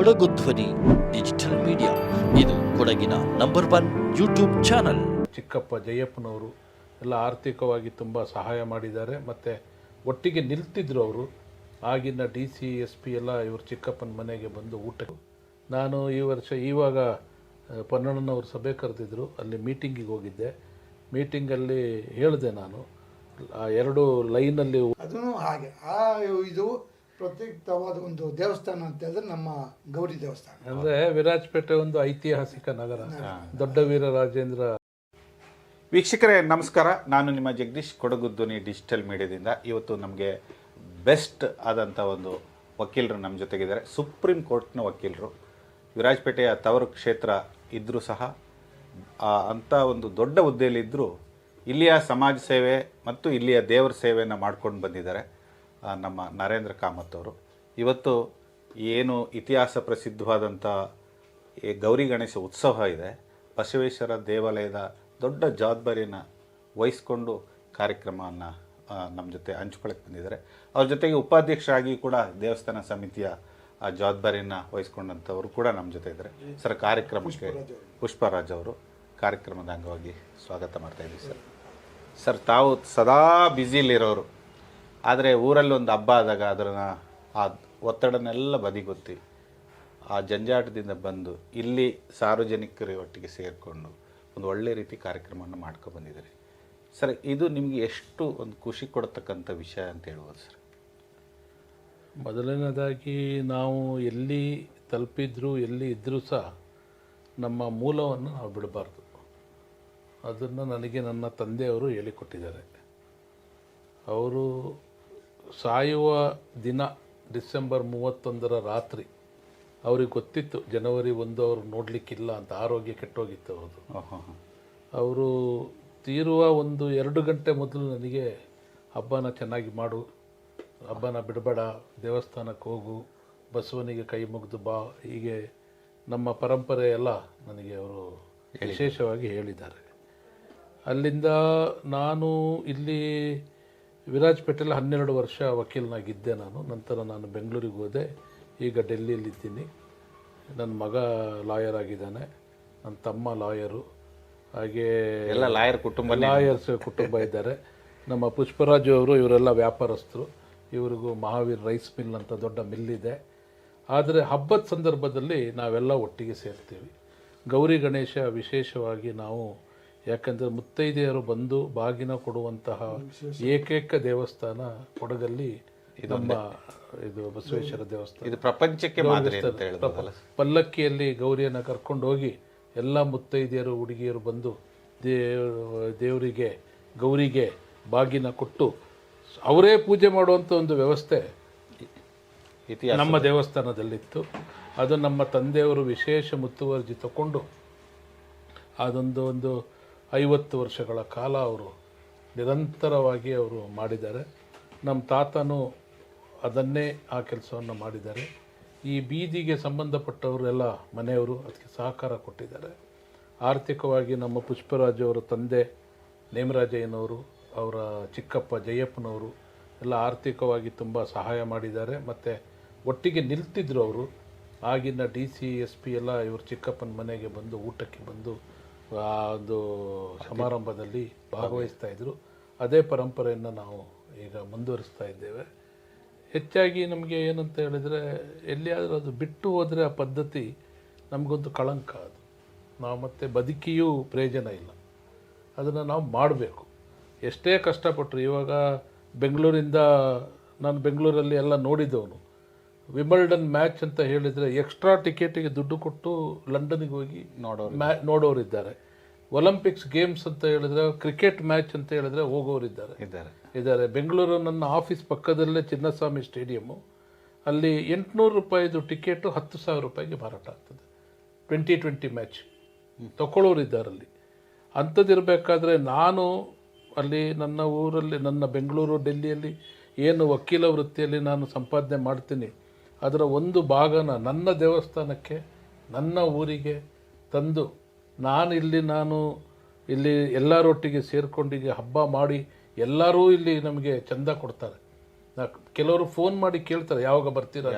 ಕೊಡಗು ಧ್ವನಿ digital media. ಇದು ಕೊಡಗಿನ ನಂಬರ್ ಒನ್ ಯೂಟ್ಯೂಬ್ ಚಾನಲ್. ಚಿಕ್ಕಪ್ಪ ಜಯಪ್ಪನವರು ಎಲ್ಲ ಆರ್ಥಿಕವಾಗಿ ತುಂಬ ಸಹಾಯ ಮಾಡಿದ್ದಾರೆ. ಮತ್ತು ಒಟ್ಟಿಗೆ ನಿಲ್ತಿದ್ರು ಅವರು. ಆಗಿನ ಡಿ ಸಿ ಎಸ್ ಪಿ ಎಲ್ಲ ಇವರು ಚಿಕ್ಕಪ್ಪನ ಮನೆಗೆ ಬಂದು ಊಟ ನಾನು ಈ ವರ್ಷ ಇವಾಗ ಪನ್ನಣ್ಣನವರು ಸಭೆ ಕರೆದಿದ್ರು. ಅಲ್ಲಿ ಮೀಟಿಂಗಿಗೆ ಹೋಗಿದ್ದೆ. ಮೀಟಿಂಗಲ್ಲಿ ಹೇಳಿದೆ ನಾನು. ಆ ಎರಡು ಲೈನಲ್ಲಿ ಅದೂ ಹಾಗೆ. ಆ ಇದು ಪ್ರತ್ಯೇಕವಾದ ಒಂದು ದೇವಸ್ಥಾನ ಅಂತ ಹೇಳಿದ್ರೆ ನಮ್ಮ ಗೌರಿ ದೇವಸ್ಥಾನ. ಅಂದರೆ ವಿರಾಜಪೇಟೆ ಒಂದು ಐತಿಹಾಸಿಕ ನಗರ. ದೊಡ್ಡ ವೀರ ರಾಜೇಂದ್ರ. ವೀಕ್ಷಕರೇ ನಮಸ್ಕಾರ. ನಾನು ನಿಮ್ಮ ಜಗದೀಶ್ ಕೊಡಗು ಧ್ವನಿ ಡಿಜಿಟಲ್ ಮೀಡಿಯಾದಿಂದ. ಇವತ್ತು ನಮಗೆ ಬೆಸ್ಟ್ ಆದಂಥ ಒಂದು ವಕೀಲರು ನಮ್ಮ ಜೊತೆಗಿದ್ದಾರೆ. ಸುಪ್ರೀಂ ಕೋರ್ಟ್ನ ವಕೀಲರು. ವಿರಾಜಪೇಟೆಯ ತವರು ಕ್ಷೇತ್ರ ಇದ್ದರೂ ಸಹ ಆ, ಅಂಥ ಒಂದು ದೊಡ್ಡ ಹುದ್ದೆಯಲ್ಲಿದ್ದರೂ ಇಲ್ಲಿಯ ಸಮಾಜ ಸೇವೆ ಮತ್ತು ಇಲ್ಲಿಯ ದೇವರ ಸೇವೆಯನ್ನು ಮಾಡ್ಕೊಂಡು ಬಂದಿದ್ದಾರೆ. ನಮ್ಮ ನರೇಂದ್ರ ಕಾಮತ್ ಅವರು. ಇವತ್ತು ಏನು ಇತಿಹಾಸ ಪ್ರಸಿದ್ಧವಾದಂಥ ಗೌರಿ ಗಣೇಶ ಉತ್ಸವ ಇದೆ. ಬಸವೇಶ್ವರ ದೇವಾಲಯದ ದೊಡ್ಡ ಜವಾಬ್ದಾರಿಯನ್ನು ವಹಿಸ್ಕೊಂಡು ಕಾರ್ಯಕ್ರಮವನ್ನು ನಮ್ಮ ಜೊತೆ ಹಂಚ್ಕೊಳಕ್ಕೆ ಬಂದಿದ್ದಾರೆ. ಅವ್ರ ಜೊತೆಗೆ ಉಪಾಧ್ಯಕ್ಷರಾಗಿ ಕೂಡ ದೇವಸ್ಥಾನ ಸಮಿತಿಯ, ಆ ಜವಾಬ್ದಾರಿಯನ್ನು ವಹಿಸ್ಕೊಂಡಂಥವರು ಕೂಡ ನಮ್ಮ ಜೊತೆ ಇದ್ದಾರೆ. ಸರ್, ಕಾರ್ಯಕ್ರಮಕ್ಕೆ ಪುಷ್ಪರಾಜ್ ಅವರು ಕಾರ್ಯಕ್ರಮದ ಅಂಗವಾಗಿ ಸ್ವಾಗತ ಮಾಡ್ತಾ ಸರ್. ಸರ್, ತಾವು ಸದಾ ಬ್ಯುಸಿಲಿರೋರು ಆದರೆ ಊರಲ್ಲಿ ಒಂದು ಹಬ್ಬ ಆದಾಗ ಅದನ್ನು ಆ ಒತ್ತಡನೆಲ್ಲ ಬದಿಗೊತ್ತಿ ಆ ಜಂಜಾಟದಿಂದ ಬಂದು ಇಲ್ಲಿ ಸಾರ್ವಜನಿಕರ ಒಟ್ಟಿಗೆ ಸೇರಿಕೊಂಡು ಒಂದು ಒಳ್ಳೆ ರೀತಿ ಕಾರ್ಯಕ್ರಮವನ್ನು ಮಾಡ್ಕೊಂಡು ಬಂದಿದ್ದಾರೆ. ಸರ್, ಇದು ನಿಮಗೆ ಎಷ್ಟು ಒಂದು ಖುಷಿ ಕೊಡತಕ್ಕಂಥ ವಿಷಯ ಅಂತ ಹೇಳ್ಬೋದು ಸರ್? ಮೊದಲನೇದಾಗಿ ನಾವು ಎಲ್ಲಿ ತಲುಪಿದ್ರು, ಎಲ್ಲಿ ಇದ್ದರೂ ಸಹ ನಮ್ಮ ಮೂಲವನ್ನು ನಾವು ಬಿಡಬಾರ್ದು. ಅದನ್ನು ನನಗೆ ನನ್ನ ತಂದೆಯವರು ಹೇಳಿಕೊಟ್ಟಿದ್ದಾರೆ. ಅವರು ಸಾಯುವ ದಿನ ಡಿಸೆಂಬರ್ ಮೂವತ್ತೊಂದರ ರಾತ್ರಿ. ಅವ್ರಿಗೆ ಗೊತ್ತಿತ್ತು ಜನವರಿ ಒಂದು ಅವರು ನೋಡಲಿಕ್ಕಿಲ್ಲ ಅಂತ ಆರೋಗ್ಯ ಕೆಟ್ಟೋಗಿತ್ತು ಅವರು ಅವರು ತೀರುವ ಒಂದು ಎರಡು ಗಂಟೆ ಮೊದಲು ನನಗೆ ಹಬ್ಬನ ಚೆನ್ನಾಗಿ ಮಾಡು ಹಬ್ಬನ ಬಿಡಬೇಡ ದೇವಸ್ಥಾನಕ್ಕೆ ಹೋಗು ಬಸವನಿಗೆ ಕೈ ಮುಗಿದು ಬಾ ಹೀಗೆ ನಮ್ಮ ಪರಂಪರೆ ಎಲ್ಲ ನನಗೆ ಅವರು ವಿಶೇಷವಾಗಿ ಹೇಳಿದ್ದಾರೆ. ಅಲ್ಲಿಂದ ನಾನು ಇಲ್ಲಿ ವಿರಾಜಪೇಟೆಯಲ್ಲಿ ಹನ್ನೆರಡು ವರ್ಷ ವಕೀಲನಾಗಿದ್ದೆ ನಾನು. ನಂತರ ನಾನು ಬೆಂಗಳೂರಿಗೆ ಹೋದೆ. ಈಗ ಡೆಲ್ಲಿಯಲ್ಲಿದ್ದೀನಿ. ನನ್ನ ಮಗ ಲಾಯರ್ ಆಗಿದ್ದಾನೆ. ನನ್ನ ತಮ್ಮ ಲಾಯರು. ಹಾಗೆ ಎಲ್ಲ ಲಾಯರ್ ಕುಟುಂಬ ಲಾಯರ್ಸ್ ಕುಟುಂಬ ಇದ್ದಾರೆ. ನಮ್ಮ ಪುಷ್ಪರಾಜು ಅವರು ಇವರೆಲ್ಲ ವ್ಯಾಪಾರಸ್ಥರು. ಇವರಿಗೂ ಮಹಾವೀರ್ ರೈಸ್ ಮಿಲ್ ಅಂತ ದೊಡ್ಡ ಮಿಲ್ ಇದೆ. ಆದರೆ ಹಬ್ಬದ ಸಂದರ್ಭದಲ್ಲಿ ನಾವೆಲ್ಲ ಒಟ್ಟಿಗೆ ಸೇರ್ತೀವಿ. ಗೌರಿ ಗಣೇಶ ವಿಶೇಷವಾಗಿ ನಾವು ಯಾಕಂದರೆ ಮುತ್ತೈದೆಯರು ಬಂದು ಬಾಗಿನ ಕೊಡುವಂತಹ ಏಕೈಕ ದೇವಸ್ಥಾನ ಕೊಡಗಲ್ಲಿ ನಮ್ಮ ಇದು ಬಸವೇಶ್ವರ ದೇವಸ್ಥಾನ. ಇದು ಪ್ರಪಂಚಕ್ಕೆ ಮಾದರಿ ಅಂತ ಹೇಳ್ಬೋದಲ್ಲ ಪಲ್ಲಕ್ಕಿಯಲ್ಲಿ ಗೌರಿಯನ್ನು ಕರ್ಕೊಂಡು ಹೋಗಿ ಎಲ್ಲ ಮುತ್ತೈದೆಯರು ಹುಡುಗಿಯರು ಬಂದು ದೇ ದೇವರಿಗೆ ಗೌರಿಗೆ ಬಾಗಿನ ಕೊಟ್ಟು ಅವರೇ ಪೂಜೆ ಮಾಡುವಂಥ ಒಂದು ವ್ಯವಸ್ಥೆ ಇತಿಹಾಸ ನಮ್ಮ ದೇವಸ್ಥಾನದಲ್ಲಿತ್ತು. ಅದು ನಮ್ಮ ತಂದೆಯವರು ವಿಶೇಷ ಮುತ್ತುವರ್ಜಿ ತಗೊಂಡು ಅದೊಂದು ಒಂದು ಐವತ್ತು ವರ್ಷಗಳ ಕಾಲ ಅವರು ನಿರಂತರವಾಗಿ ಅವರು ಮಾಡಿದ್ದಾರೆ. ನಮ್ಮ ತಾತನೂ ಅದನ್ನೇ ಆ ಕೆಲಸವನ್ನು ಮಾಡಿದ್ದಾರೆ. ಈ ಬೀದಿಗೆ ಸಂಬಂಧಪಟ್ಟವರೆಲ್ಲ ಮನೆಯವರು ಅದಕ್ಕೆ ಸಹಕಾರ ಕೊಟ್ಟಿದ್ದಾರೆ. ಆರ್ಥಿಕವಾಗಿ ನಮ್ಮ ಪುಷ್ಪರಾಜ್ ಅವರ ತಂದೆ ನೇಮರಾಜಯ್ಯನವರು, ಅವರ ಚಿಕ್ಕಪ್ಪ ಜಯಪ್ಪನವರು ಎಲ್ಲ ಆರ್ಥಿಕವಾಗಿ ತುಂಬ ಸಹಾಯ ಮಾಡಿದ್ದಾರೆ. ಮತ್ತು ಒಟ್ಟಿಗೆ ನಿಲ್ತಿದ್ರು ಅವರು. ಆಗಿನ ಡಿ ಸಿ ಎಸ್ ಪಿ ಎಲ್ಲ ಇವರು ಚಿಕ್ಕಪ್ಪನ ಮನೆಗೆ ಬಂದು ಊಟಕ್ಕೆ ಬಂದು ಆ ಒಂದು ಸಮಾರಂಭದಲ್ಲಿ ಭಾಗವಹಿಸ್ತಾ ಇದ್ದರು ಅದೇ ಪರಂಪರೆಯನ್ನು ನಾವು ಈಗ ಮುಂದುವರಿಸ್ತಾ ಇದ್ದೇವೆ. ಹೆಚ್ಚಾಗಿ ನಮಗೆ ಏನಂತ ಹೇಳಿದರೆ ಎಲ್ಲಿಯಾದರೂ ಅದು ಬಿಟ್ಟು ಹೋದರೆ ಆ ಪದ್ಧತಿ ನಮಗೊಂದು ಕಳಂಕ ಅದು. ನಾವು ಮತ್ತೆ ಬದುಕಿಯೂ ಪ್ರಯೋಜನ ಇಲ್ಲ. ಅದನ್ನು ನಾವು ಮಾಡಬೇಕು. ಎಷ್ಟೇ ಕಷ್ಟಪಟ್ಟರು ಇವಾಗ ಬೆಂಗಳೂರಿಂದ ನಾನು ಬೆಂಗಳೂರಲ್ಲಿ ಎಲ್ಲ ನೋಡಿದ್ದವನು ವಿಂಬಲ್ಡನ್ ಮ್ಯಾಚ್ ಅಂತ ಹೇಳಿದರೆ ಎಕ್ಸ್ಟ್ರಾ ಟಿಕೆಟಿಗೆ ದುಡ್ಡು ಕೊಟ್ಟು ಲಂಡನ್ಗೆ ಹೋಗಿ ನೋಡೋರು ಮ್ಯಾ ನೋಡೋರಿದ್ದಾರೆ. ಒಲಿಂಪಿಕ್ಸ್ ಗೇಮ್ಸ್ ಅಂತ ಹೇಳಿದ್ರೆ ಕ್ರಿಕೆಟ್ ಮ್ಯಾಚ್ ಅಂತ ಹೇಳಿದ್ರೆ ಹೋಗೋರಿದ್ದಾರೆ. ಇದ್ದಾರೆ. ಇದ್ದಾರೆ. ಬೆಂಗಳೂರು ನನ್ನ ಆಫೀಸ್ ಪಕ್ಕದಲ್ಲೇ ಚಿನ್ನಸ್ವಾಮಿ ಸ್ಟೇಡಿಯಮ್ಮು ಅಲ್ಲಿ ಎಂಟುನೂರು ರೂಪಾಯಿದು ಟಿಕೆಟು ಹತ್ತು ಸಾವಿರ ರೂಪಾಯಿಗೆ ಮಾರಾಟ ಆಗ್ತದೆ. Twenty twenty match. ತಗೊಳ್ಳೋರು ಇದ್ದಾರಲ್ಲಿ ಅಂಥದ್ದಿರಬೇಕಾದ್ರೆ ನಾನು ಅಲ್ಲಿ ನನ್ನ ಊರಲ್ಲಿ ನನ್ನ ಬೆಂಗಳೂರು ಡೆಲ್ಲಿಯಲ್ಲಿ ಏನು ವಕೀಲ ವೃತ್ತಿಯಲ್ಲಿ ನಾನು ಸಂಪಾದನೆ ಮಾಡ್ತೀನಿ ಅದರ ಒಂದು ಭಾಗನ ನನ್ನ ದೇವಸ್ಥಾನಕ್ಕೆ ನನ್ನ ಊರಿಗೆ ತಂದು ನಾನು ಇಲ್ಲಿ ನಾನು ಇಲ್ಲಿ ಎಲ್ಲರೊಟ್ಟಿಗೆ ಸೇರ್ಕೊಂಡಿಗೆ ಹಬ್ಬ ಮಾಡಿ ಎಲ್ಲರೂ ಇಲ್ಲಿ ನಮಗೆ ಚಂದ ಕೊಡ್ತಾರೆ. ನಾ- ಕೆಲವರು ಫೋನ್ ಮಾಡಿ ಕೇಳ್ತಾರೆ ಯಾವಾಗ ಬರ್ತೀರಾ.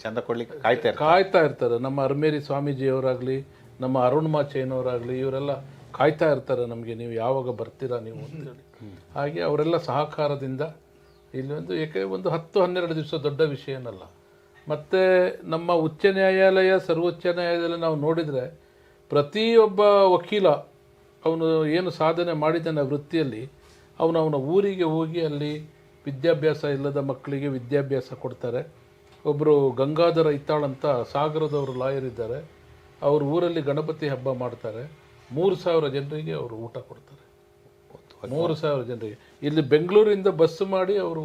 ಚಂದ ಕೊಡ್ಲಿಕ್ಕೆ ಕಾಯ್ತಾ ಇರ್ತಾರೆ. ಕಾಯ್ತಾ ಇರ್ತಾರೆ. ನಮ್ಮ ಅರ್ಮೇರಿ ಸ್ವಾಮೀಜಿಯವರಾಗಲಿ ನಮ್ಮ ಅರುಣ್ ಚೈನವರಾಗಲಿ ಇವರೆಲ್ಲ ಕಾಯ್ತಾ ಇರ್ತಾರೆ ನಮಗೆ ನೀವು ಯಾವಾಗ ಬರ್ತೀರಾ ನೀವು ಅಂತೇಳಿ ಹಾಗೆ ಅವರೆಲ್ಲ ಸಹಕಾರದಿಂದ ಇಲ್ಲಿ ಒಂದು ಏಕೆ ಒಂದು ಹತ್ತು ಹನ್ನೆರಡು ದಿವಸ ದೊಡ್ಡ ವಿಷಯ ಏನಲ್ಲ. ಮತ್ತು ನಮ್ಮ ಉಚ್ಚ ನ್ಯಾಯಾಲಯ, ಸರ್ವೋಚ್ಚ ನ್ಯಾಯಾಲಯ ನಾವು ನೋಡಿದರೆ ಪ್ರತಿಯೊಬ್ಬ ವಕೀಲ ಅವನು ಏನು ಸಾಧನೆ ಮಾಡಿದ್ದಾನೆ ವೃತ್ತಿಯಲ್ಲಿ, ಅವನು ಅವನ ಊರಿಗೆ ಹೋಗಿ ಅಲ್ಲಿ ವಿದ್ಯಾಭ್ಯಾಸ ಇಲ್ಲದ ಮಕ್ಕಳಿಗೆ ವಿದ್ಯಾಭ್ಯಾಸ ಕೊಡ್ತಾರೆ. ಒಬ್ಬರು ಗಂಗಾಧರ ಇತ್ತಾಳ್ ಅಂತ ಸಾಗರದವರು ಲಾಯರ್ ಇದ್ದಾರೆ. ಅವ್ರ ಊರಲ್ಲಿ ಗಣಪತಿ ಹಬ್ಬ ಮಾಡ್ತಾರೆ. ಮೂರು ಸಾವಿರ ಜನರಿಗೆ ಅವರು ಊಟ ಕೊಡ್ತಾರೆ. ಮೂರು ಸಾವಿರ ಜನರಿಗೆ. ಇಲ್ಲಿ ಬೆಂಗಳೂರಿಂದ ಬಸ್ ಮಾಡಿ ಅವರು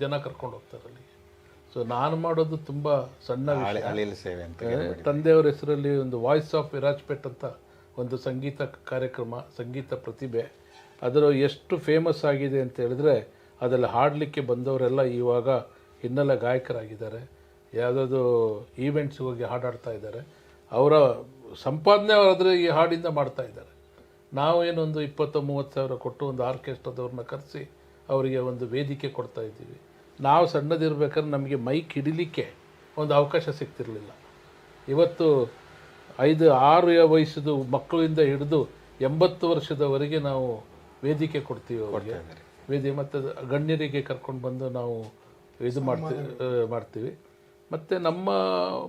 ಜನ ಕರ್ಕೊಂಡು ಹೋಗ್ತಾರೆ ಅಲ್ಲಿಗೆ ಸೊ ನಾನು ಮಾಡೋದು ತುಂಬ ಸಣ್ಣ ಸೇವೆ ಅಂತ ತಂದೆಯವರ ಹೆಸರಲ್ಲಿ ಒಂದು ವಾಯ್ಸ್ ಆಫ್ ವಿರಾಜ್ಪೇಟ್ ಅಂತ ಒಂದು ಸಂಗೀತ ಕಾರ್ಯಕ್ರಮ ಸಂಗೀತ ಪ್ರತಿಭೆ. ಅದರ ಎಷ್ಟು ಫೇಮಸ್ ಆಗಿದೆ ಅಂತ ಹೇಳಿದ್ರೆ ಅದರಲ್ಲಿ ಹಾಡಲಿಕ್ಕೆ ಬಂದವರೆಲ್ಲ ಇವಾಗ ಹಿನ್ನೆಲೆ ಗಾಯಕರಾಗಿದ್ದಾರೆ. ಯಾವುದಾದ್ರು ಈವೆಂಟ್ಸ್ಗೆ ಹೋಗಿ ಹಾಡಾಡ್ತಾ ಇದ್ದಾರೆ. ಅವರ ಸಂಪಾದನೆ ಅವರಾದರೆ ಈ ಹಾಡಿಂದ ಮಾಡ್ತಾ ಇದ್ದಾರೆ. ನಾವು ಏನೊಂದು ಇಪ್ಪತ್ತು ಮೂವತ್ತು ಸಾವಿರ ಕೊಟ್ಟು ಒಂದು ಆರ್ಕೆಸ್ಟ್ರಾದವ್ರನ್ನ ಕರೆಸಿ ಅವರಿಗೆ ಒಂದು ವೇದಿಕೆ ಕೊಡ್ತಾ ಇದ್ದೀವಿ. ನಾವು ಸಣ್ಣದಿರ್ಬೇಕಾದ್ರೆ ನಮಗೆ ಮೈಕ್ ಹಿಡಿಲಿಕ್ಕೆ ಒಂದು ಅವಕಾಶ ಸಿಗ್ತಿರಲಿಲ್ಲ. ಇವತ್ತು ಐದು ಆರು ವಯಸ್ಸದು ಮಕ್ಕಳಿಂದ ಹಿಡಿದು ಎಂಬತ್ತು ವರ್ಷದವರೆಗೆ ನಾವು ವೇದಿಕೆ ಕೊಡ್ತೀವಿ ಅವರಿಗೆ. ವೇದಿ ಮತ್ತು ಗಣ್ಯರಿಗೆ ಕರ್ಕೊಂಡು ಬಂದು ನಾವು ಇದು ಮಾಡ್ತೀವಿ ಮಾಡ್ತೀವಿ. ಮತ್ತು ನಮ್ಮ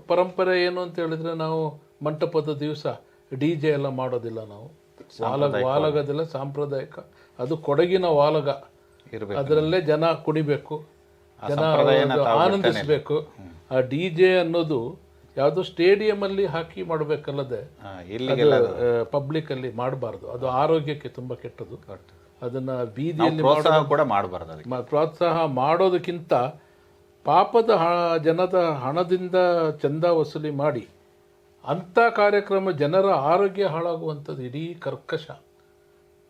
ಪರಂಪರೆ ಏನು ಅಂತ ಹೇಳಿದ್ರೆ ನಾವು ಮಂಟಪದ ದಿವಸ ಡಿ ಜೆ ಎಲ್ಲ ಮಾಡೋದಿಲ್ಲ ನಾವು. ವಾಲಗ ವಾಲಗದೆಲ್ಲ ಸಾಂಪ್ರದಾಯಿಕ. ಅದು ಕೊಡಗಿನ ವಾಲಗ. ಇರ್ಬೇಕು. ಅದರಲ್ಲೇ ಜನ ಕುಣಿಬೇಕು. ಜನ ಆನಂದಿಸಬೇಕು. ಆ ಡಿ ಜೆ ಅನ್ನೋದು ಯಾವುದೋ ಸ್ಟೇಡಿಯಂ ಅಲ್ಲಿ ಹಾಕಿ ಮಾಡಬೇಕಲ್ಲದೆ ಪಬ್ಲಿಕ್ ಅಲ್ಲಿ ಮಾಡಬಾರ್ದು. ಅದು ಆರೋಗ್ಯಕ್ಕೆ ತುಂಬಾ ಕೆಟ್ಟದು. ಅದನ್ನ ಬೀದಿಯಲ್ಲಿ ಪ್ರೋತ್ಸಾಹ ಕೂಡ ಮಾಡಬಾರ್ದು ಪ್ರೋತ್ಸಾಹ ಮಾಡೋದಕ್ಕಿಂತ ಪಾಪದ ಜನದ ಹಣದಿಂದ ಚಂದ ವಸೂಲಿ ಮಾಡಿ ಅಂಥ ಕಾರ್ಯಕ್ರಮ ಜನರ ಆರೋಗ್ಯ ಹಾಳಾಗುವಂಥದ್ದು ಇಡೀ ಕರ್ಕಶ.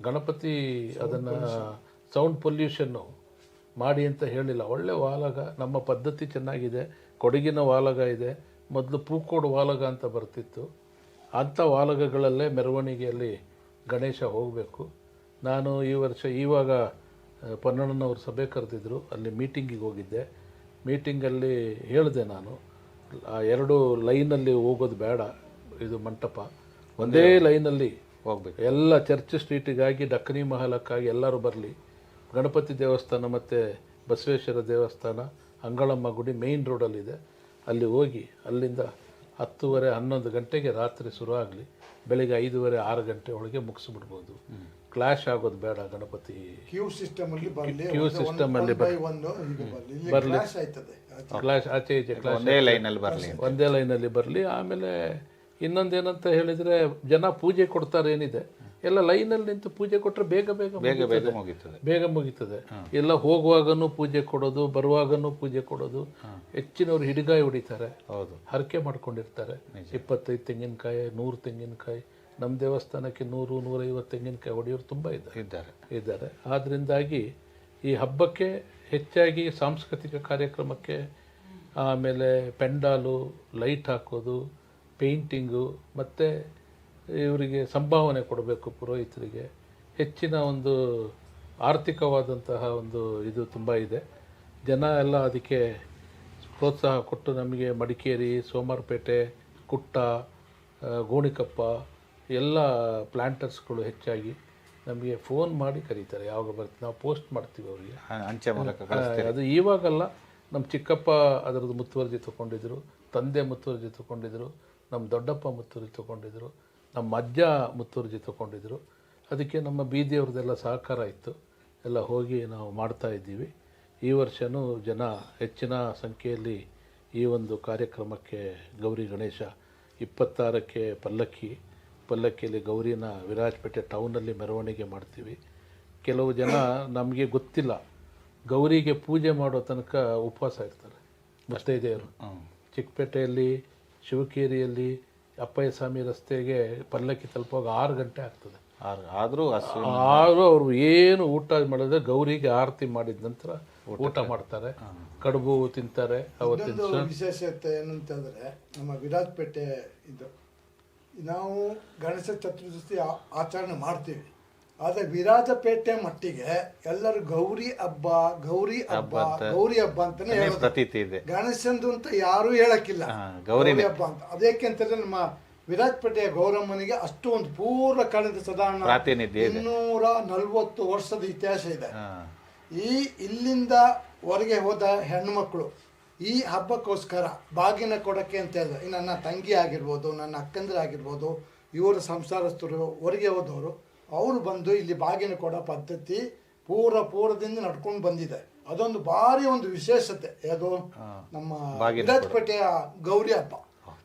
ಗಣಪತಿ ಅದನ್ನು ಸೌಂಡ್ ಪೊಲ್ಯೂಷನ್ನು ಮಾಡಿ ಅಂತ ಹೇಳಿಲ್ಲ. ಒಳ್ಳೆ ವಾಲಗ ನಮ್ಮ ಪದ್ಧತಿ ಚೆನ್ನಾಗಿದೆ ಕೊಡಗಿನ ವಾಲಗ ಇದೆ ಮೊದಲು ಪೂಕೋಡು ವಾಲಗ ಅಂತ ಬರ್ತಿತ್ತು. ಅಂಥ ವಾಲಗಗಳಲ್ಲೇ ಮೆರವಣಿಗೆಯಲ್ಲಿ ಗಣೇಶ ಹೋಗಬೇಕು. ನಾನು ಈ ವರ್ಷ ಇವಾಗ ಆ, ಪನ್ನಣ್ಣನವ್ರ ಸಭೆ ಕರೆದಿದ್ರು ಅಲ್ಲಿ ಮೀಟಿಂಗಿಗೆ ಹೋಗಿದ್ದೆ. ಮೀಟಿಂಗಲ್ಲಿ ಹೇಳಿದೆ ನಾನು ಆ ಎರಡು ಲೈನಲ್ಲಿ ಹೋಗೋದು ಬೇಡ ಇದು ಮಂಟಪ. ಒಂದೇ ಲೈನಲ್ಲಿ ಹೋಗ್ಬೇಕು. ಎಲ್ಲ ಚರ್ಚ್ ಸ್ಟ್ರೀಟಿಗಾಗಿ ಡಕ್ಕನಿ ಮಹಲಕ್ಕಾಗಿ ಎಲ್ಲರೂ ಬರಲಿ. ಗಣಪತಿ ದೇವಸ್ಥಾನ ಮತ್ತು ಬಸವೇಶ್ವರ ದೇವಸ್ಥಾನ ಅಂಗಳಮ್ಮ ಗುಡಿ ಮೇಯ್ನ್ ರೋಡಲ್ಲಿದೆ ಅಲ್ಲಿ ಹೋಗಿ ಅಲ್ಲಿಂದ ಹತ್ತುವರೆ ಹನ್ನೊಂದು ಗಂಟೆಗೆ ರಾತ್ರಿ ಶುರು ಆಗಲಿ. ಬೆಳಿಗ್ಗೆ ಐದುವರೆ ಆರು ಗಂಟೆ ಒಳಗೆ ಮುಗಿಸ್ಬಿಡ್ಬೋದು. ಕ್ಲಾಶ್ ಆಗೋದು ಬೇಡ ಗಣಪತಿ. ಕ್ಯೂ ಸಿಸ್ಟಮ್ ಅಲ್ಲಿ ಬರಲಿ ಕ್ಯೂ ಸಿಸ್ಟಮ್ ಅಲ್ಲಿ ಬೈ ಬರಲಿ. ಕ್ಲಾಶ್ ಆಯ್ತದೆ. ಕ್ಲಾಶ್ ಆಚೆ ಈಚೆ ಕ್ಲಾಶ್ ಒಂದೇ ಲೈನಲ್ಲಿ ಬರಲಿ ಒಂದೇ ಲೈನಲ್ಲಿ ಬರಲಿ. ಆಮೇಲೆ ಇನ್ನೊಂದೇನಂತ ಹೇಳಿದರೆ ಜನ ಪೂಜೆ ಕೊಡ್ತಾರೆ ಏನಿದೆ ಎಲ್ಲ ಲೈನಲ್ಲಿ ನಿಂತು ಪೂಜೆ ಕೊಟ್ಟರೆ ಬೇಗ ಬೇಗ ಬೇಗ. ಬೇಗ ಮುಗೀತದೆ. ಬೇಗ ಮುಗೀತದೆ. ಎಲ್ಲ ಹೋಗುವಾಗನೂ ಪೂಜೆ ಕೊಡೋದು ಬರುವಾಗನೂ ಪೂಜೆ ಕೊಡೋದು. ಹೆಚ್ಚಿನವರು ಹಿಡಿಗಾಯಿ ಹೊಡಿತಾರೆ. ಹೌದು. ಹರಕೆ ಮಾಡ್ಕೊಂಡಿರ್ತಾರೆ. ಇಪ್ಪತ್ತೈದು ತೆಂಗಿನಕಾಯಿ ನೂರು ತೆಂಗಿನಕಾಯಿ ನಮ್ಮ ದೇವಸ್ಥಾನಕ್ಕೆ ನೂರು ನೂರೈವತ್ತು ತೆಂಗಿನಕಾಯಿ ಹೊಡೆಯೋರು ತುಂಬ ಇದ್ದಾರೆ. ಇದ್ದಾರೆ. ಇದ್ದಾರೆ. ಆದ್ದರಿಂದಾಗಿ ಈ ಹಬ್ಬಕ್ಕೆ ಹೆಚ್ಚಾಗಿ ಸಾಂಸ್ಕೃತಿಕ ಕಾರ್ಯಕ್ರಮಕ್ಕೆ ಆಮೇಲೆ ಪೆಂಡಾಲು ಲೈಟ್ ಹಾಕೋದು ಪೇಂಟಿಂಗು ಮತ್ತು ಇವರಿಗೆ ಸಂಭಾವನೆ ಕೊಡಬೇಕು ಪುರೋಹಿತರಿಗೆ. ಹೆಚ್ಚಿನ ಒಂದು ಆರ್ಥಿಕವಾದಂತಹ ಒಂದು ಇದು ತುಂಬ ಇದೆ. ಜನ ಎಲ್ಲ ಅದಕ್ಕೆ ಪ್ರೋತ್ಸಾಹ ಕೊಟ್ಟು ನಮಗೆ ಮಡಿಕೇರಿ ಸೋಮಾರಪೇಟೆ ಕುಟ್ಟ ಗೋಣಿಕಪ್ಪ ಎಲ್ಲ ಪ್ಲ್ಯಾಂಟರ್ಸ್ಗಳು ಹೆಚ್ಚಾಗಿ ನಮಗೆ ಫೋನ್ ಮಾಡಿ ಕರೀತಾರೆ. ಯಾವಾಗ ಬರ್ತೀವಿ ನಾವು ಪೋಸ್ಟ್ ಮಾಡ್ತೀವಿ ಅವರಿಗೆ. ಅಂಚೆ ಮೂಲಕ ಅದು ಇವಾಗಲ್ಲ. ನಮ್ಮ ಚಿಕ್ಕಪ್ಪ ಅದರದ್ದು ಮುತುವರ್ಜಿ ತಗೊಂಡಿದ್ರು ತಂದೆ ಮುತುವರ್ಜಿ ತಗೊಂಡಿದ್ರು ನಮ್ಮ ದೊಡ್ಡಪ್ಪ ಮುತುವರ್ಜಿ ತಗೊಂಡಿದ್ರು. ನಮ್ಮ ಅಜ್ಜ ಮುತ್ತೂರ್ಜಿ ತಗೊಂಡಿದ್ರು. ಅದಕ್ಕೆ ನಮ್ಮ ಬೀದಿಯವ್ರದ್ದೆಲ್ಲ ಸಹಕಾರ ಇತ್ತು. ಎಲ್ಲ ಹೋಗಿ ನಾವು ಮಾಡ್ತಾ ಇದ್ದೀವಿ. ಈ ವರ್ಷವೂ ಜನ ಹೆಚ್ಚಿನ ಸಂಖ್ಯೆಯಲ್ಲಿ ಈ ಒಂದು ಕಾರ್ಯಕ್ರಮಕ್ಕೆ ಗೌರಿ ಗಣೇಶ ಇಪ್ಪತ್ತಾರಕ್ಕೆ ಪಲ್ಲಕ್ಕಿ. ಪಲ್ಲಕ್ಕಿಯಲ್ಲಿ ಗೌರಿನ ವಿರಾಜಪೇಟೆ ಟೌನಲ್ಲಿ ಮೆರವಣಿಗೆ ಮಾಡ್ತೀವಿ. ಕೆಲವು ಜನ ನಮಗೆ ಗೊತ್ತಿಲ್ಲ. ಗೌರಿಗೆ ಪೂಜೆ ಮಾಡೋ ತನಕ ಉಪವಾಸ ಇರ್ತಾರೆ. ಮುತ್ತೈದೆಯರು. ಚಿಕ್ಕಪೇಟೆಯಲ್ಲಿ ಶಿವಕೇರಿಯಲ್ಲಿ ಅಪ್ಪಯ್ಯ ಸ್ವಾಮಿ ರಸ್ತೆಗೆ ಪಲ್ಲಕ್ಕಿ ತಲುಪುವಾಗ ಆರು ಗಂಟೆ ಆಗ್ತದೆ. ಆದರೂ ಆದರೂ ಅವರು ಏನು ಊಟ ಮಾಡಿದ್ರೆ ಗೌರಿಗೆ ಆರತಿ ಮಾಡಿದ ನಂತರ ಊಟ ಮಾಡ್ತಾರೆ. ಕಡುಬು ತಿಂತಾರೆ ಅವತ್ತಿನ ವಿಶೇಷತೆ ಏನಂತಂದ್ರೆ ನಮ್ಮ ವಿರಾಜಪೇಟೆ ಇದು. ನಾವು ಗಣೇಶ ಚತುರ್ದಶಿ ಆಚರಣೆ ಮಾಡ್ತೀವಿ. ಆದ್ರೆ ವಿರಾಜಪೇಟೆ ಮಟ್ಟಿಗೆ ಎಲ್ಲರೂ ಗೌರಿ ಹಬ್ಬ ಗೌರಿ ಹಬ್ಬ ಗೌರಿ ಹಬ್ಬ ಅಂತಾನೆ ಹೇಳೋದು ಪ್ರತೀತಿ ಇದೆ ಗಣೇಶಂದು ಅಂತ ಯಾರೂ ಹೇಳಕ್ಕಿಲ್ಲ ಗೌರಿ ಗೌರಿನೇ. ಹಬ್ಬ ಅಂತ ಅದಕ್ಕೆ ಅಂತಂದ್ರೆ ನಮ್ಮ ವಿರಾಜಪೇಟೆಯ ಗೌರಮ್ಮನಿಗೆ ಅಷ್ಟು ಒಂದು ಪೂರ್ವ ಕಾಲದ ಪ್ರಾತಿನಿಧ್ಯ ಇದೆ. ಇನ್ನೂರ ನಲ್ವತ್ತು ವರ್ಷದ ಇತಿಹಾಸ ಇದೆ ಹಾ. ಈ ಇಲ್ಲಿಂದ ಹೊರಗೆ ಹೋದ ಹೆಣ್ಮಕ್ಳು ಈ ಹಬ್ಬಕ್ಕೋಸ್ಕರ ಬಾಗಿನ ಕೊಡಕ್ಕೆ ಅಂತ ಹೇಳಿದ್ರೆ ಈ ನನ್ನ ತಂಗಿ ಆಗಿರ್ಬೋದು ನನ್ನ ಅಕ್ಕಂದ್ರ ಆಗಿರ್ಬೋದು ಇವರ ಸಂಸಾರಸ್ಥರು ಹೊರಗೆ ಹೋದವರು ಅವರು ಬಂದು ಇಲ್ಲಿ ಬಾಗಿನ ಕೊಡೋ ಪದ್ಧತಿ ಪೂರ ಪೂರ್ವದಿಂದ ನಡ್ಕೊಂಡು ಬಂದಿದೆ. ಅದೊಂದು ಭಾರಿ ಒಂದು ವಿಶೇಷತೆ. ಅದು ನಮ್ಮ ವಿರಾಜಪೇಟೆಯ ಗೌರಿ ಹಬ್ಬ.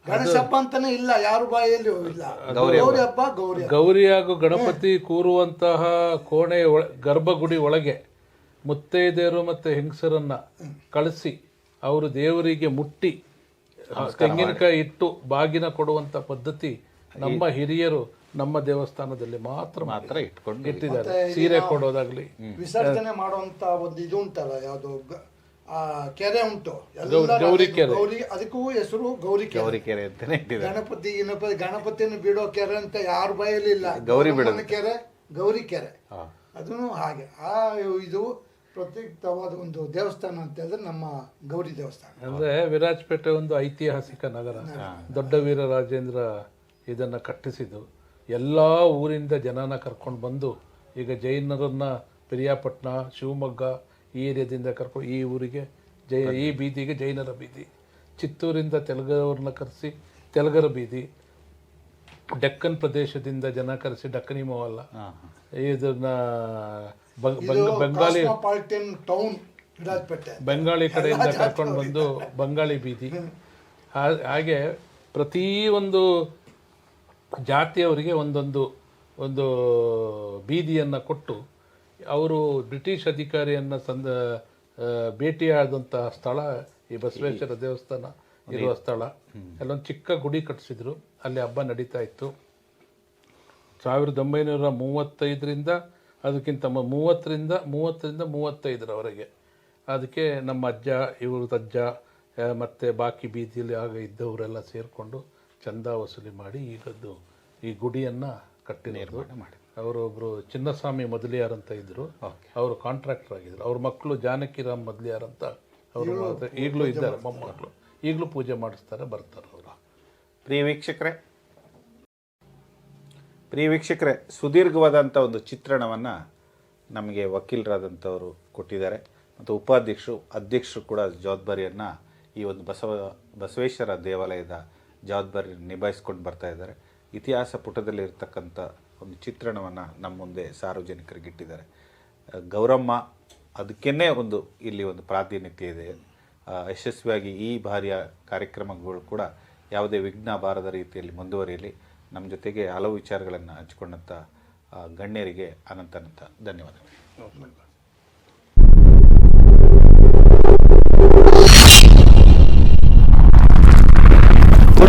ಗಣೇಶ ಹಬ್ಬ ಅಂತಾನೆ ಇಲ್ಲ ಯಾರು ಬಾಯಲ್ಲಿ ಇಲ್ಲ. ಗೌರಿ ಹಬ್ಬ. ಗೌರಿ ಹಬ್ಬ ಗೌರಿ ಗೌರಿ ಹಾಗೂ ಗಣಪತಿ ಕೂರುವಂತಹ ಕೋಣೆ ಒಳ ಗರ್ಭಗುಡಿ ಒಳಗೆ ಮುತ್ತೈದೆಯರು ಮತ್ತು ಹೆಂಗಸರನ್ನ ಕಳಿಸಿ ಅವರು ದೇವರಿಗೆ ಮುಟ್ಟಿ ತೆಂಗಿನಕಾಯಿ ಇಟ್ಟು ಬಾಗಿನ ಕೊಡುವಂತ ಪದ್ಧತಿ ನಮ್ಮ ಹಿರಿಯರು ನಮ್ಮ ದೇವಸ್ಥಾನದಲ್ಲಿ ಮಾತ್ರ ಮಾತ್ರ ಇಟ್ಕೊಂಡು ಇಟ್ಟಿದ್ದಾರೆ. ಸೀರೆ ಕೊಡೋದಾಗ್ಲಿ. ವಿಸರ್ಜನೆ ಮಾಡುವಂತ ಒಂದು ಇದು ಉಂಟಲ್ಲ ಯಾವುದು ಕೆರೆ ಉಂಟು. ಎಲ್ಲ ಗೌರಿ ಕೆರೆ. ಗೌರಿ ಅದಕ್ಕೂ ಹೆಸರು ಗೌರಿ ಕೆರೆ. ಗೌರಿಕೆರೆ ಅಂತಾನೆ ಇಟ್ಟಿದ್ದಾರೆ. ಗಣಪತಿ ಗಣಪತಿ ಗಣಪತಿಯನ್ನು ಬಿಡೋ ಕೆರೆ ಅಂತ ಯಾರು ಬಯಲಿಲ್ಲ. ಇಲ್ಲ ಗೌರಿ ಗೌರಮ್ಮನ ಕೆರೆ ಗೌರಿ ಕೆರೆ. ಹಾ. ಅದನ್ನು ಹಾಗೆ. ಆ ಇದು ಪ್ರತ್ಯೇಕವಾದ ಒಂದು ದೇವಸ್ಥಾನ ಅಂತ ಹೇಳಿದ್ರೆ ನಮ್ಮ ಗೌರಿ ದೇವಸ್ಥಾನ. ಅಂದ್ರೆ ವಿರಾಜಪೇಟೆ ಒಂದು ಐತಿಹಾಸಿಕ ನಗರ. ದೊಡ್ಡ ವೀರ ರಾಜೇಂದ್ರ ಇದನ್ನ ಕಟ್ಟಿಸಿದ್ದು. ಎಲ್ಲಾ ಊರಿಂದ ಜನನ ಕರ್ಕೊಂಡು ಬಂದು ಈಗ ಜೈನರನ್ನು ಪಿರಿಯಾಪಟ್ಟಣ ಶಿವಮೊಗ್ಗ ಈ ಏರಿಯಾದಿಂದ ಕರ್ಕೊಂಡು ಈ ಊರಿಗೆ ಜೈ ಈ ಬೀದಿಗೆ ಜೈನರ ಬೀದಿ. ಚಿತ್ತೂರಿಂದ ತೆಲುಗವ್ರನ್ನ ಕರೆಸಿ ತೆಲುಗರ ಬೀದಿ. ಡೆಕ್ಕನ್ ಪ್ರದೇಶದಿಂದ ಜನ ಕರೆಸಿ ಡಕ್ಕನಿ ಮಹಲ್ಲ. ಇದನ್ನ ಬೆಂಗಾಲಿ ಬಂಗಾಳಿ ಕಡೆಯಿಂದ ಕರ್ಕೊಂಡು ಬಂದು ಬಂಗಾಳಿ ಬೀದಿ. ಹಾಗೆ ಪ್ರತಿ ಒಂದು ಜಾತಿಯವರಿಗೆ ಒಂದೊಂದು, ಒಂದು ಬೀದಿಯನ್ನು ಕೊಟ್ಟು ಅವರು ಬ್ರಿಟಿಷ್ ಅಧಿಕಾರಿಯನ್ನು ಸಂದ ಭೇಟಿಯಾದಂತಹ ಸ್ಥಳ, ಈ ಬಸವೇಶ್ವರ ದೇವಸ್ಥಾನ ಇರುವ ಸ್ಥಳ. ಅಲ್ಲೊಂದು ಚಿಕ್ಕ ಗುಡಿ ಕಟ್ಟಿಸಿದ್ರು ಅಲ್ಲಿ ಹಬ್ಬ ನಡೀತಾ ಇತ್ತು. ಸಾವಿರದ ಒಂಬೈನೂರ ಮೂವತ್ತೈದರಿಂದ, ಅದಕ್ಕಿಂತ ಮೂವತ್ತರಿಂದ ಮೂವತ್ತರಿಂದ ಮೂವತ್ತೈದರವರೆಗೆ. ಅದಕ್ಕೆ ನಮ್ಮ ಅಜ್ಜ ಇವರು ಅಜ್ಜ ಮತ್ತೆ ಬಾಕಿ ಬೀದಿಯಲ್ಲಿ ಆಗ ಇದ್ದವರೆಲ್ಲ ಸೇರಿಕೊಂಡು ಚಂದ ವಸೂಲಿ ಮಾಡಿ ಈಗದ್ದು ಈ ಗುಡಿಯನ್ನು ಕಟ್ಟಿರೋದು. ಅವರೊಬ್ಬರು ಚಿನ್ನಸ್ವಾಮಿ ಮೊದಲಿಯಾರ್ ಅಂತ ಇದ್ದರು ಅವರು ಕಾಂಟ್ರಾಕ್ಟರ್ ಆಗಿದ್ದರು ಅವ್ರ ಮಕ್ಕಳು ಜಾನಕಿರಾಮ್ ಮೊದಲಿಯಾರ್ ಅಂತ ಅವರು ಈಗಲೂ ಇದ್ದಾರೆ ಮೊಮ್ಮಕ್ಕಳು ಈಗಲೂ ಪೂಜೆ ಮಾಡಿಸ್ತಾರೆ ಬರ್ತಾರೆ ಅವರು. ಪ್ರಿಯ ವೀಕ್ಷಕರೇ ಪ್ರಿಯ ವೀಕ್ಷಕರೇ ಸುದೀರ್ಘವಾದಂಥ ಒಂದು ಚಿತ್ರಣವನ್ನು ನಮಗೆ ವಕೀಲರಾದಂಥವರು ಕೊಟ್ಟಿದ್ದಾರೆ. ಮತ್ತು ಉಪಾಧ್ಯಕ್ಷರು ಅಧ್ಯಕ್ಷರು ಕೂಡ ಜವಾಬ್ದಾರಿಯನ್ನು ಈ ಒಂದು ಬಸವ ಬಸವೇಶ್ವರ ದೇವಾಲಯದ ಜವಾಬ್ದಾರಿ ನಿಭಾಯಿಸ್ಕೊಂಡು ಬರ್ತಾ ಇದ್ದಾರೆ. ಇತಿಹಾಸ ಪುಟದಲ್ಲಿ ಇರತಕ್ಕಂಥ ಒಂದು ಚಿತ್ರಣವನ್ನು ನಮ್ಮ ಮುಂದೆ ಸಾರ್ವಜನಿಕರಿಗೆ ಇಟ್ಟಿದ್ದಾರೆ. ಗೌರಮ್ಮ ಅದಕ್ಕೇ ಒಂದು ಇಲ್ಲಿ ಒಂದು ಪ್ರಾತಿನಿಧ್ಯ ಇದೆ. ಯಶಸ್ವಿಯಾಗಿ ಈ ಬಾರಿಯ ಕಾರ್ಯಕ್ರಮಗಳು ಕೂಡ ಯಾವುದೇ ವಿಘ್ನ ಬಾರದ ರೀತಿಯಲ್ಲಿ ಮುಂದುವರಿಯಲಿ. ನಮ್ಮ ಜೊತೆಗೆ ಹಲವು ವಿಚಾರಗಳನ್ನು ಹಂಚಿಕೊಂಡಂಥ ಗಣ್ಯರಿಗೆ ಅನಂತ ಅನಂತ ಧನ್ಯವಾದಗಳು.